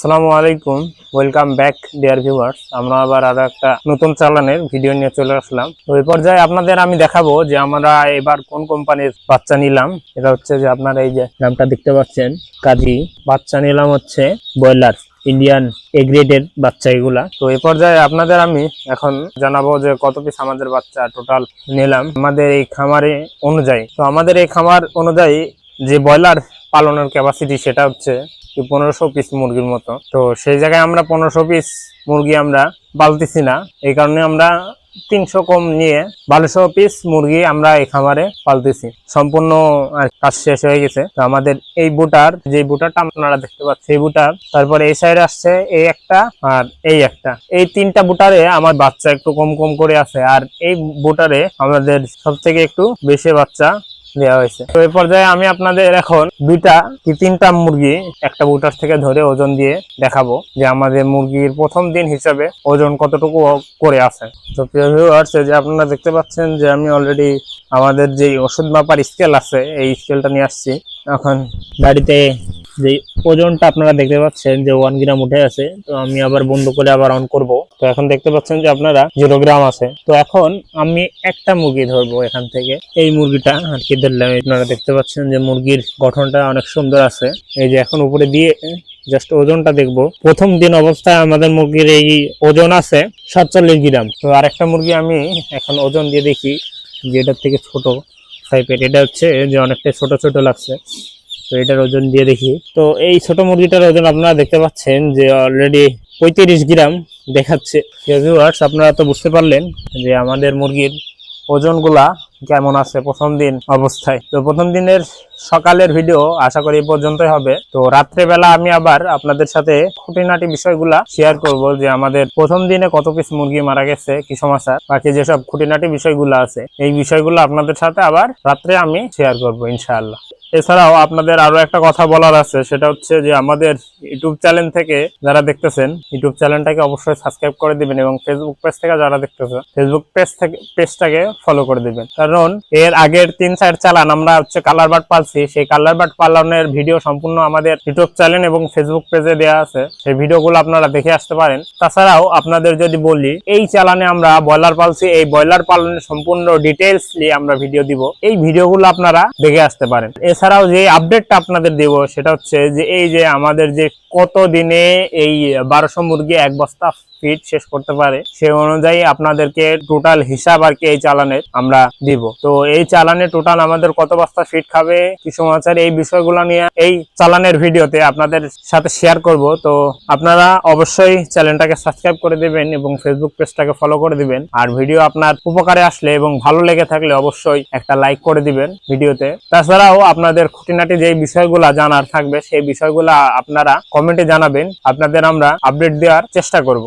আসসালামু আলাইকুম। Welcome back dear viewers আমরা আবার আরও একটা নতুন চালানের ভিডিও নিয়ে চলে আসলাম। তো এই পর্যায়ে আপনাদের আমি দেখাবো যে আমরা এবার কোন কোম্পানির বাচ্চা নিলাম। এটা হচ্ছে যে আপনারা এই যে নামটা দেখতে পাচ্ছেন, কাজী। বাচ্চা নিলাম হচ্ছে ব্রয়লার ইন্ডিয়ান এগ্রেডের বাচ্চা এগুলা। তো এই পর্যায়ে আপনাদের আমি এখন জানাব যে কত পিস আমাদের বাচ্চা টোটাল নিলাম আমাদের এই খামারে অনুযায়ী। তো আমাদের এই খামার অনুযায়ী যে ব্রয়লার পালনের ক্যাপাসিটি সেটা হচ্ছে পনেরোশো পিস মুরগির মতো। তো সেই জায়গায় আমরা পনেরোশো পিস মুরগি আমরা পালতেছি না। এই কারণে আমরা তিনশো কম নিয়ে বারোশো পিস মুরগি আমরা এই খামারে পালতেছি সম্পূর্ণ কাজ শেষ হয়ে গেছে। তো আমাদের এই বুটার, যে বুটারটা আপনারা দেখতে পাচ্ছেন, এই বুটার, তারপরে এই সাইডে আসছে এই একটা আর এই একটা। এই তিনটা বুটারে আমার বাচ্চা একটু কম কম করে আছে। আর এই বুটারে আমাদের সব থেকে একটু বেশি বাচ্চা দেওয়া হয়েছে। তো এই পর্যায়ে আমি আপনাদের এখন দুইটা কি তিনটা মুরগি একটা বুটার থেকে ধরে ওজন দিয়ে দেখাবো যে আমাদের মুরগির প্রথম দিন হিসাবে ওজন কতটুকু করে আছে। তো ভিউয়ার্স যে আপনারা দেখতে পাচ্ছেন যে আমি অলরেডি আমাদের যে ওষুধ মাপার স্কেল আছে, এই স্কেলটা নিয়ে আসছি। এখন বাড়িতে যে ওজনটা আপনারা দেখতে পাচ্ছেন যে ওয়ান গ্রাম উঠে আছে। তো আমি আবার বন্ধ করে আবার অন করব। তো এখন দেখতে পাচ্ছেন যে আপনারা জিরো গ্রাম আছে। তো এখন আমি একটা মুরগি ধরবো এখান থেকে। এই মুরগিটা আর কি ধরলাম। আপনারা দেখতে পাচ্ছেন যে মুরগির গঠনটা অনেক সুন্দর আছে। এই যে এখন উপরে দিয়ে জাস্ট ওজনটা দেখব। প্রথম দিন অবস্থায় আমাদের মুরগির এই ওজন আছে সাতচল্লিশ গ্রাম তো আরেকটা মুরগি আমি এখন ওজন দিয়ে দেখি যে এটার থেকে ছোট টাইপের এটা হচ্ছে যে অনেকটা ছোট ছোট লাগছে। তো এটার ওজন দিয়ে দেখি। তো এই ছোট মুরগিটার ওজন আপনারা দেখতে পাচ্ছেন যে অলরেডি পঁয়ত্রিশ গ্রাম দেখাচ্ছে। আপনারা তো বুঝতে পারলেন যে আমাদের মুরগির ওজনগুলা কেমন আছে প্রথম দিন অবস্থায়। তো প্রথম দিনের সকালের ভিডিও আশা করি পর্যন্তই হবে। তো রাত্রেবেলা আমি আবার আপনাদের সাথে খুঁটিনাটি বিষয়গুলা শেয়ার করব যে আমাদের প্রথম দিনে কত পিস মুরগি মারা গেছে, কি সমস্যা, বাকি যেসব খুঁটিনাটি বিষয়গুলো আছে, এই বিষয়গুলো আপনাদের সাথে আবার রাত্রে আমি শেয়ার করব ইনশাআল্লাহ। এছাড়াও আপনাদের আরও একটা কথা বলার আছে, সেটা হচ্ছে যে আমাদের ইউটিউব চ্যানেল থেকে যারা দেখতেছেন, ইউটিউব চ্যানেলটাকে অবশ্যই সাবস্ক্রাইব করে দিবেন এবং ফেসবুক পেজ থেকে যারা দেখতেছেন ফেসবুক পেজ থেকে পেজটাকে ফলো করে দিবেন। কারণ এর আগের তিন চার চালান আমরা হচ্ছে কালার বাট পালছি, সেই কালার বাট পালনের ভিডিও সম্পূর্ণ আমাদের ইউটিউব চ্যানেল এবং ফেসবুক পেজে দেওয়া আছে। সেই ভিডিওগুলো আপনারা দেখে আসতে পারেন। তাছাড়াও আপনাদের যদি বলি, এই চালানে আমরা ব্রয়লার পালছি, এই ব্রয়লার পালনের সম্পূর্ণ ডিটেলস নিয়ে আমরা ভিডিও দিব। এই ভিডিওগুলো আপনারা দেখে আসতে পারেন। এছাড়াও যে আপডেটটা আপনাদের দেব সেটা হচ্ছে যে এই যে আমাদের যে কত দিনে এই বারোশো মুরগি এক বস্তা ফিট শেষ করতে পারে, সে অনুযায়ী আপনাদেরকে টোটাল হিসাব আর কি এই চালানের আমরা দিব। তো এই চালানে টোটাল আমাদের কত বস্তা ফিট খাবে, কি সমাচার, এই বিষয়গুলো নিয়ে এই চালানের ভিডিওতে আপনাদের সাথে শেয়ার করব। তো আপনারা অবশ্যই চ্যানেলটাকে সাবস্ক্রাইব করে দিবেন এবং ফেসবুক পেজটাকে ফলো করে দিবেন। আর ভিডিও আপনার উপকারে আসলে এবং ভালো লেগে থাকলে অবশ্যই একটা লাইক করে দিবেন ভিডিওতে। তাছাড়াও আপনাদের খুঁটিনাটি যে বিষয়গুলো জানার থাকবে, সেই বিষয়গুলো আপনারা কমেন্টে জানাবেন। আপনাদের আমরা আপডেট দেওয়ার চেষ্টা করব।